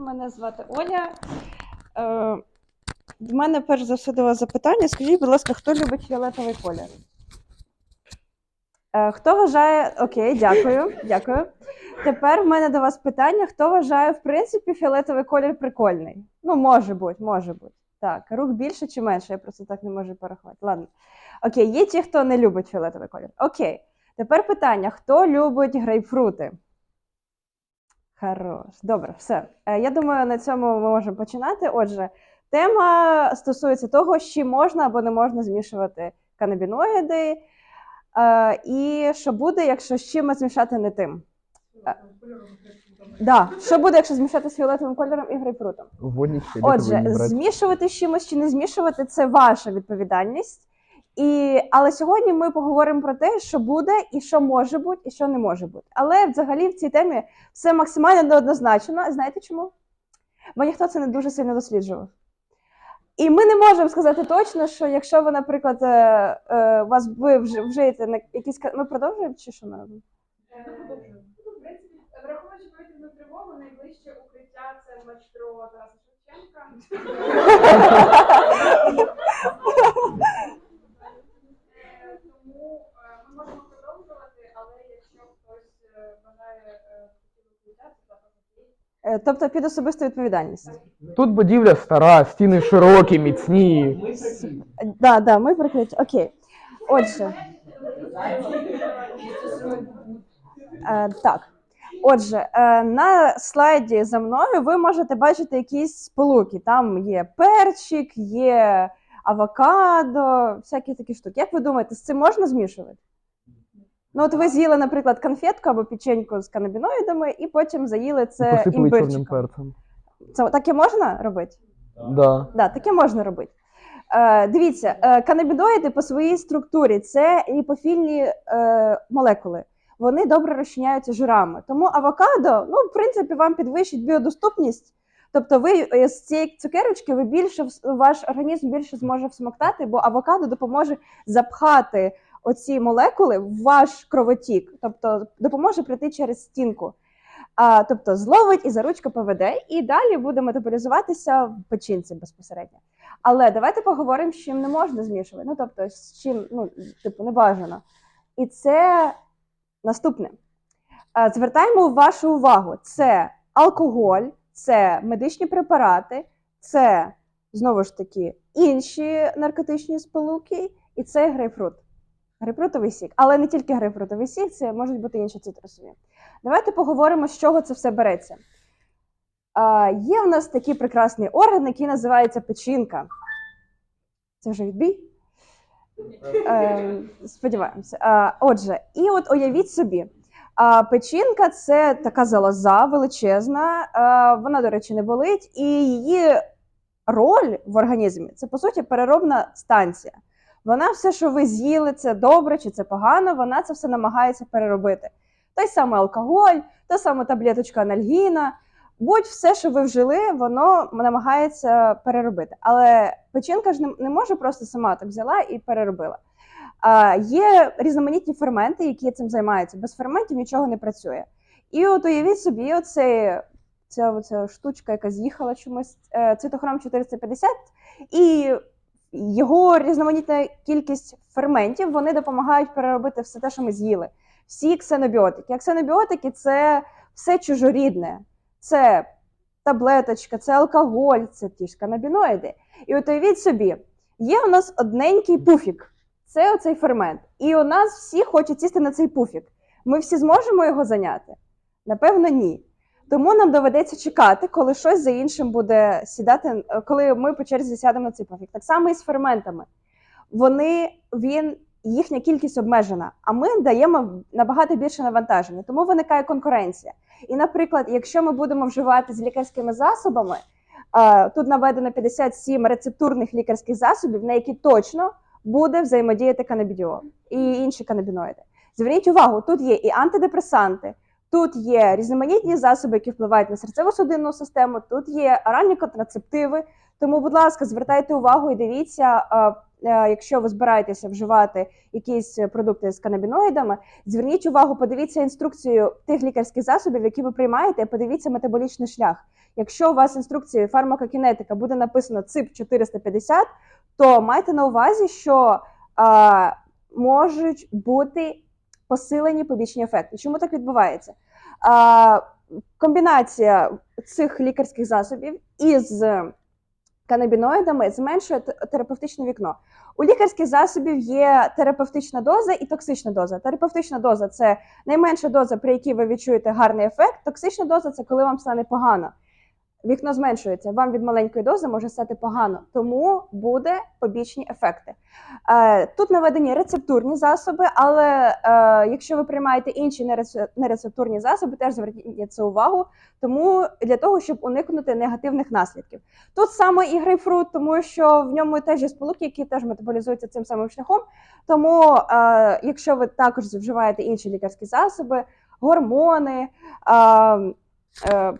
Мене звати Оля. Е, в мене перш за все до вас запитання. Скажіть, будь ласка, хто любить фіолетовий колір? Е, хто вважає. Окей, дякую. дякую. Тепер в мене до вас питання: хто вважає, в принципі, фіолетовий колір прикольний? Ну, може бути, може бути. Так, рук більше чи менше, я просто так не можу порахувати. Ладно. Окей, є ті, хто не любить фіолетовий колір. Окей. Тепер питання: хто любить грейпфрути? Хорош. Добре, все. Е, Я думаю, на цьому ми можемо починати. Отже, тема стосується того, з чим можна або не можна змішувати канабіноїди, е, і що буде, якщо з чимось змішати не тим. Е, Да. Що буде, якщо змішати з фіолетовим кольором і грейпфрутом? Отже, змішувати з чимось чи не змішувати це ваша відповідальність. І, але сьогодні ми поговоримо про те, що буде, і що може бути, і що не може бути. Але взагалі в цій темі все максимально неоднозначно. Знаєте чому? Бо ніхто це не дуже сильно досліджував. І ми не можемо сказати точно, що якщо ви, наприклад, е, е, у вас ви вж- вжиєте на якісь ми продовжуємо чи що ми робимо? Е, Ну, враховуючи повітряну тривогу, найближче укриття це метро Тараса Шевченка. Е, Тому е, ми можемо продовжувати, але якщо хтось е, бажає е, хотіти укриття, це також окей. Е, Тобто під особисту відповідальність. Тут будівля стара, стіни широкі, міцні. Да, да, ми прикриті. Окей. Отже. Е, так. Отже, е, на слайді за мною ви можете бачити якісь сполуки. Там є перчик, є авокадо, всякі такі штуки. Як ви думаєте, з цим можна змішувати? Ну, от ви з'їли, наприклад, конфетку або печеньку з канабіноїдами, і потім заїли це Посипали чорним імбирчиком. перцем. Це таке можна робити? Да. Да, таке можна робити. Е, дивіться, е, канабідоїди по своїй структурі це ліпофільні е, молекули. Вони добре розчиняються жирами. Тому авокадо, ну, в принципі, вам підвищить біодоступність. Тобто, ви е, з цієї цукерочки ви більше вс- ваш організм більше зможе всмоктати, бо авокадо допоможе запхати оці молекули в ваш кровотік, тобто допоможе пройти через стінку. А, тобто зловить і за ручку поведе, і далі буде метаболізуватися в печінці безпосередньо. Але давайте поговоримо, з чим не можна змішувати. Ну тобто, з чим ну, типу, не бажано. І це наступне. Звертаємо вашу увагу: це алкоголь, це медичні препарати, це знову ж таки інші наркотичні сполуки, і це грейпфрут. Грейпфрутовий сік. Але не тільки грейпфрутовий сік, це можуть бути інші цитрусові. Давайте поговоримо, з чого це все береться. А, є в нас такий прекрасний орган, який називається печінка. Це вже відбій? Е, сподіваємося. А, отже, і от уявіть собі, а, печінка це така залоза величезна, а, вона, до речі, не болить, і її роль в організмі це, по суті, переробна станція. Вона все, що ви з'їли, це добре чи це погано, вона це все намагається переробити. Той самий алкоголь, та сама таблеточка анальгіна, будь все, що ви вжили, воно намагається переробити. Але печінка ж не, може просто сама так взяла і переробила. А, є різноманітні ферменти, які цим займаються. Без ферментів нічого не працює. І от уявіть собі, оцей, ця, оця штучка, яка з'їхала чомусь, е, цитохром 450, і його різноманітна кількість ферментів вони допомагають переробити все те, що ми з'їли. Всі ксенобіотики. А ксенобіотики це все чужорідне. Це таблеточка, це алкоголь, це ті ж канабіноїди. І от уявіть собі, є у нас одненький пуфік. Це оцей фермент. І у нас всі хочуть сісти на цей пуфік. Ми всі зможемо його зайняти? Напевно, ні. Тому нам доведеться чекати, коли щось за іншим буде сідати, е, коли ми по черзі сядемо на цей пуфік. Так само і з ферментами. Вони, він, їхня кількість обмежена, а ми даємо набагато більше навантаження, тому виникає конкуренція. І, наприклад, якщо ми будемо вживати з лікарськими засобами, е, тут наведено 57 рецептурних лікарських засобів, на які точно буде взаємодіяти канабідіол і інші канабіноїди. Зверніть увагу, тут є і антидепресанти, тут є різноманітні засоби, які впливають на серцево-судинну систему, тут є оральні контрацептиви. Тому, будь ласка, звертайте увагу і дивіться, е, якщо ви збираєтеся вживати якісь продукти з канабіноїдами, зверніть увагу, подивіться інструкцію тих лікарських засобів, які ви приймаєте, подивіться метаболічний шлях. Якщо у вас інструкції фармакокінетика буде написано ЦИП 450, то майте на увазі, що можуть бути посилені побічні ефекти. Чому так відбувається? А, комбінація цих лікарських засобів із канабіноїдами зменшує терапевтичне вікно. У лікарських засобів є терапевтична доза і токсична доза. Терапевтична доза це найменша доза, при якій ви відчуєте гарний ефект. Токсична доза це коли вам стане погано. Вікно зменшується. Вам від маленької дози може стати погано, тому буде побічні ефекти. Е, Тут наведені рецептурні засоби, але е, якщо ви приймаєте інші нерецептурні засоби, теж зверніть увагу, тому для того, щоб уникнути негативних наслідків. Тут саме і грейпфрут, тому що в ньому теж є сполуки, які теж метаболізуються цим самим шляхом. Тому, е, якщо ви також вживаєте інші лікарські засоби, гормони, е,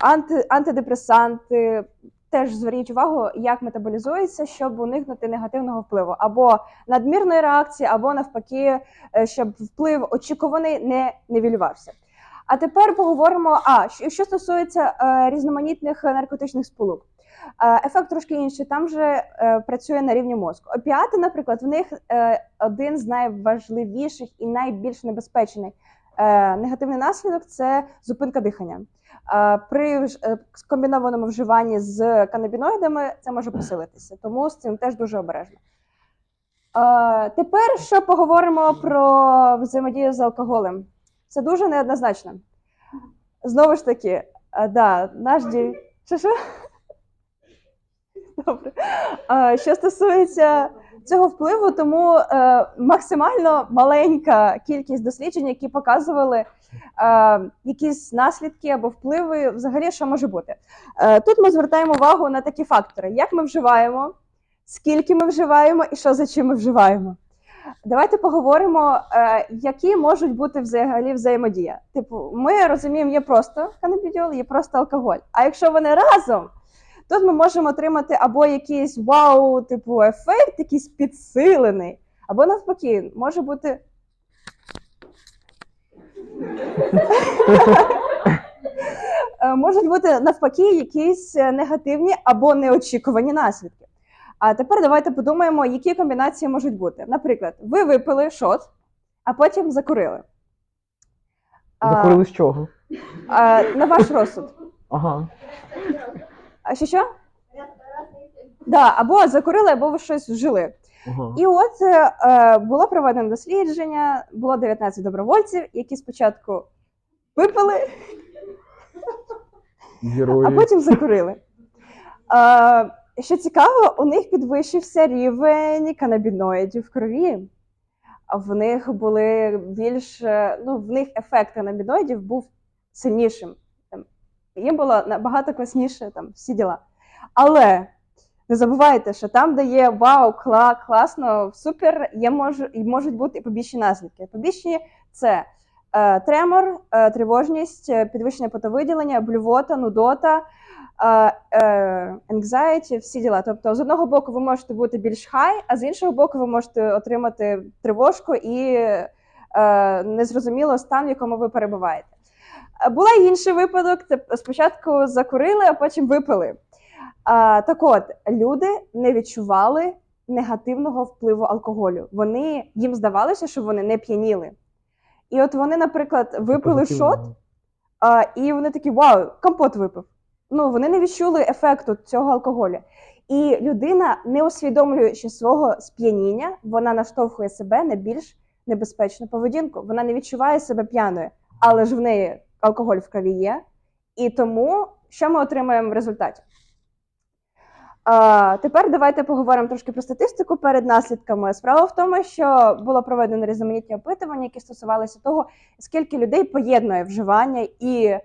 анти, антидепресанти, теж зверніть увагу, як метаболізується, щоб уникнути негативного впливу або надмірної реакції, або навпаки, е, щоб вплив очікуваний не нівелювався. А тепер поговоримо. А що, стосується е, різноманітних наркотичних сполук. Е, Ефект трошки інший. Там же е, працює на рівні мозку. Опіати, наприклад, в них е, один з найважливіших і найбільш небезпечний е, негативний наслідок це зупинка дихання. При е, скомбінованому вживанні з канабіноїдами це може посилитися, тому з цим теж дуже обережно. Тепер ще поговоримо про взаємодію з алкоголем. Це дуже неоднозначно. Знову ж таки, е, да, наш дій. Що що? Добре. Що стосується цього впливу, тому е, максимально маленька кількість досліджень, які показували е, якісь наслідки або впливи, взагалі, що може бути. Е, тут ми звертаємо увагу на такі фактори: як ми вживаємо, скільки ми вживаємо і що за чим ми вживаємо. Давайте поговоримо, е, які можуть бути взагалі взаємодія. Типу, ми розуміємо, є просто канабідіол, є просто алкоголь. А якщо вони разом, тут ми можемо отримати або якийсь вау, типу ефект, якийсь підсилений, або навпаки, може бути. Можуть бути навпаки якісь е, негативні або неочікувані наслідки. А тепер давайте подумаємо, які комбінації можуть бути. Наприклад, ви випили шот, а потім закурили. Закурили з чого? а, на ваш розсуд. Ага. А що що? Да, або закурили, або ви щось вжили. ага. І от е, е, було проведено дослідження, було 19 добровольців, які спочатку випили, Герої. а потім закурили. Е, що цікаво, у них підвищився рівень канабіноїдів в крові. А в них були більш, ну, в них ефект канабіноїдів був сильнішим. Їм було набагато класніше там, всі діла. Але не забувайте, що там, де є вау, кла, класно, супер, є мож, можуть бути і побічні наслідки. Побічні це е, тремор, е, тривожність, е, підвищення потовиділення, блювота, нудота, е, е, anxiety, всі діла. Тобто, з одного боку, ви можете бути більш хай, а з іншого боку, ви можете отримати тривожку і е, незрозуміло стан, в якому ви перебуваєте. Була інший випадок: це спочатку закурили, а потім випили. А, так от, люди не відчували негативного впливу алкоголю. Вони їм здавалося, що вони не п'яніли. І от вони, наприклад, випили шот, а, і вони такі: вау, компот випив. Ну, вони не відчули ефекту цього алкоголю. І людина, не усвідомлюючи свого сп'яніння, вона наштовхує себе на більш небезпечну поведінку. Вона не відчуває себе п'яною, але ж в неї алкоголь в крові є. І тому що ми отримаємо в результаті? А, тепер давайте поговоримо трошки про статистику перед наслідками. Справа в тому, що було проведено різноманітні опитування, які стосувалися того, скільки людей поєднує вживання і е,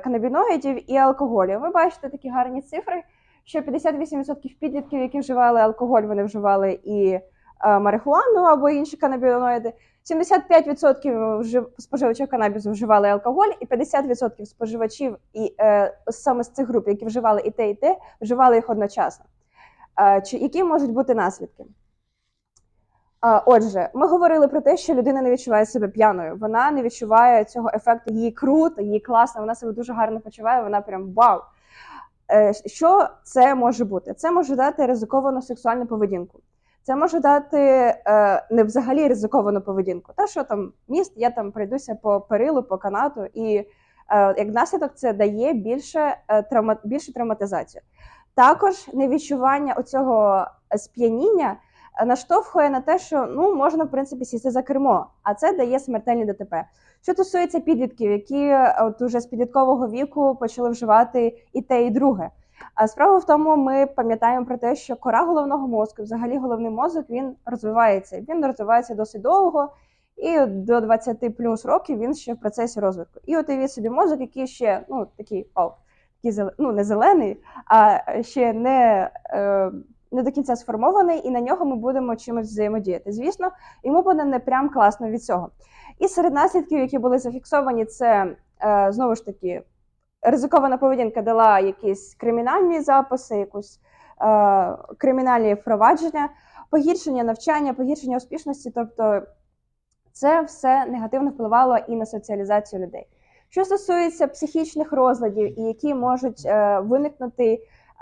канабіноїдів, і алкоголю. Ви бачите такі гарні цифри, що 58% підлітків, які вживали алкоголь, вони вживали і е, марихуану або інші канабіноїди. 75% вжив- споживачів канабісу вживали алкоголь, і 50% споживачів і е, саме з цих груп, які вживали і те, і те, вживали їх одночасно. Е, чи які можуть бути наслідки? А, Отже, ми говорили про те, що людина не відчуває себе п'яною. Вона не відчуває цього ефекту. Їй круто, їй класно, вона себе дуже гарно почуває. Вона прям вау. Е, Що це може бути? Це може дати ризиковану сексуальну поведінку. Це може дати е, не взагалі ризиковану поведінку. Та що там міст, я там пройдуся по перилу, по канату, і е, як наслідок це дає більше, е, травма, більшу травматизацію. Також невідчування оцього сп'яніння е, наштовхує на те, що ну можна в принципі сісти за кермо, а це дає смертельні ДТП. Що стосується підлітків, які е, от уже з підліткового віку почали вживати і те, і друге. Справа в тому, ми пам'ятаємо про те, що кора головного мозку, взагалі головний мозок, він розвивається. Він розвивається досить довго, і до 20 плюс років він ще в процесі розвитку. І от уявіть собі мозок, який ще ну такий о, такий ну, не зелений, а ще не, е, не до кінця сформований, і на нього ми будемо чимось взаємодіяти. Звісно, йому буде не прям класно від цього. І серед наслідків, які були зафіксовані, це е, знову ж таки ризикована поведінка дала якісь кримінальні записи, якусь е, кримінальні впровадження, погіршення навчання, погіршення успішності. Тобто це все негативно впливало і на соціалізацію людей. Що стосується психічних розладів, і які можуть е, виникнути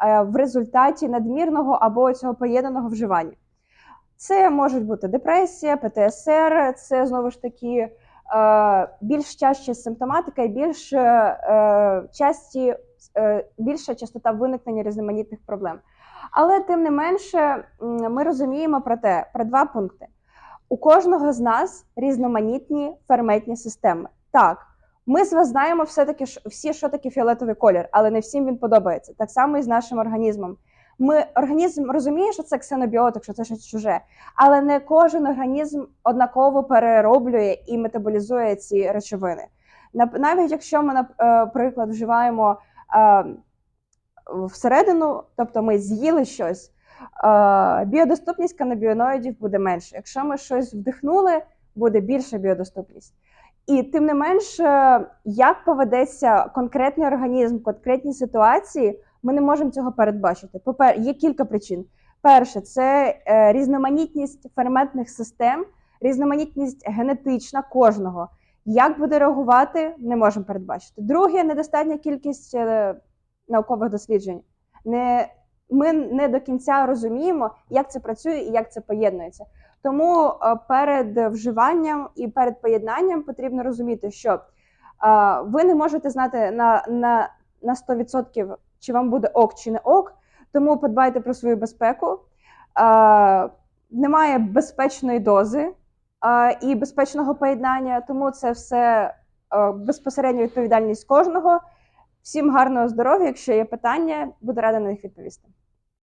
е, в результаті надмірного або цього поєднаного вживання. Це можуть бути депресія, ПТСР, це знову ж таки більш чаще симптоматика і більш е, часті, е, більша частота виникнення різноманітних проблем. Але тим не менше, ми розуміємо про те, про два пункти. У кожного з нас різноманітні ферментні системи. Так, ми з вас знаємо все-таки всі, що таке фіолетовий колір, але не всім він подобається. Так само і з нашим організмом. Ми організм розуміє, що це ксенобіотик, що це щось чуже, але не кожен організм однаково перероблює і метаболізує ці речовини. Навіть якщо ми, наприклад, вживаємо е, всередину, тобто ми з'їли щось, е, біодоступність канабіоноїдів буде менше. Якщо ми щось вдихнули, буде більша біодоступність. І тим не менш, е, як поведеться конкретний організм в конкретній ситуації, ми не можемо цього передбачити. Попер, є кілька причин. Перше, це е, різноманітність ферментних систем, різноманітність генетична кожного. Як буде реагувати, не можемо передбачити. Друге, недостатня кількість е, наукових досліджень. Не, ми не до кінця розуміємо, як це працює і як це поєднується. Тому е, перед вживанням і перед поєднанням потрібно розуміти, що ви не можете знати на, на, на 100%, чи вам буде ок чи не ок. Тому подбайте про свою безпеку. Е, Немає безпечної дози е, і безпечного поєднання, тому це все е, безпосередньо відповідальність кожного. Всім гарного здоров'я. Якщо є питання, буду рада на них відповісти.